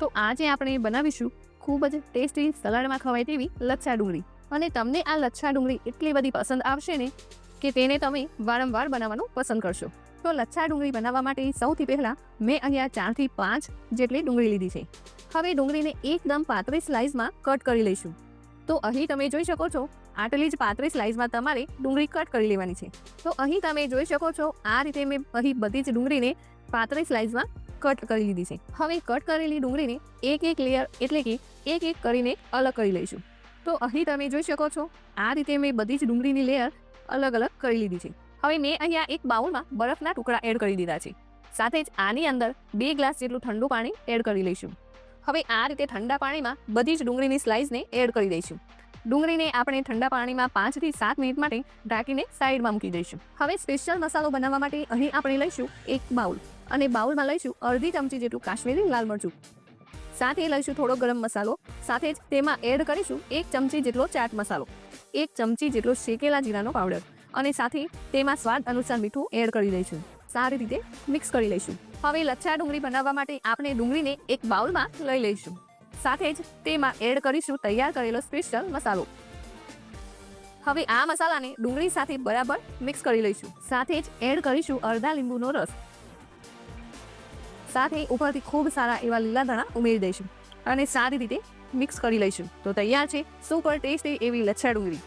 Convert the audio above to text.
તો આજે આપણે બનાવીશું ખૂબ જ ટેસ્ટી સલાડમાં ખવાય તેવી લચ્છા ડુંગળી. અને તમને આ લચ્છા ડુંગળી એટલી બધી પસંદ આવશે ને કે તેને તમે વારંવાર બનાવવાનું પસંદ કરશો. તો લચ્છા ડુંગળી બનાવવા માટે સૌથી પહેલાં મેં અહીંયા ચારથી પાંચ જેટલી ડુંગળી લીધી છે. હવે ડુંગળીને એકદમ પાતળી સ્લાઇસમાં કટ કરી લઈશું. તો અહીં તમે જોઈ શકો છો, આટલી જ પાતળી સ્લાઇસમાં તમારે ડુંગળી કટ કરી લેવાની છે. તો અહીં તમે જોઈ શકો છો, આ રીતે મેં અહીં બધી જ ડુંગળીને પાતળી સ્લાઇસમાં કટ કરી લીધી છે. હવે કટ કરેલી ડુંગળીને એક એક લેયર એટલે કે એક એક કરીને અલગ કરી લઈશું. તો અહીં તમે જોઈ શકો છો, આ રીતે મેં બધી જ ડુંગળીની લેયર અલગ અલગ કરી લીધી છે. હવે મેં અહીંયા એક બાઉલમાં બરફના ટુકડા એડ કરી દીધા છે. સાથે જ આની અંદર બે ગ્લાસ જેટલું ઠંડુ પાણી એડ કરી લઈશું. હવે આ રીતે ઠંડા પાણીમાં બધી જ ડુંગળીની સ્લાઇસને એડ કરી દઈશું. ડુંગળીને આપણે ઠંડા પાણીમાં પાંચથી સાત મિનિટ માટે ઢાંકીને સાઈડમાં મૂકી દઈશું. હવે સ્પેશિયલ મસાલો બનાવવા માટે અહીં આપણે લઈશું એક બાઉલ અને બાઉલમાં લઈશું અડધી ચમચી જેટલું કાશ્મીરી લાલ મરચું. સાથે લઈશું થોડો ગરમ મસાલો, સાથે જ તેમાં એડ કરીશું એક ચમચી જેટલો ચાટ મસાલો, એક ચમચી જેટલો શેકેલા જીરાનો પાવડર અને સાથે તેમાં સ્વાદ અનુસાર મીઠું એડ કરી દઈશું. સારી રીતે મિક્સ કરી લઈશું. હવે લચ્છા ડુંગળી બનાવવા માટે આપણે ડુંગળીને એક બાઉલમાં લઈ લઈશું. સાથે જ તેમાં એડ કરીશું તૈયાર કરેલો સ્પેશિયલ મસાલો. હવે આ મસાલાને ડુંગળી સાથે બરાબર મિક્સ કરી લઈશું. સાથે જ એડ કરીશું અડધા લીંબુનો રસ. સાથે ઉપરથી ખૂબ સારા એવા લીલા ધણા ઉમેરી દઈશું. અને સારી રીતે મિક્સ કરી લઈશું. તો તૈયાર છે. સુપર ટેસ્ટી એવી લચ્છા ડુંગળી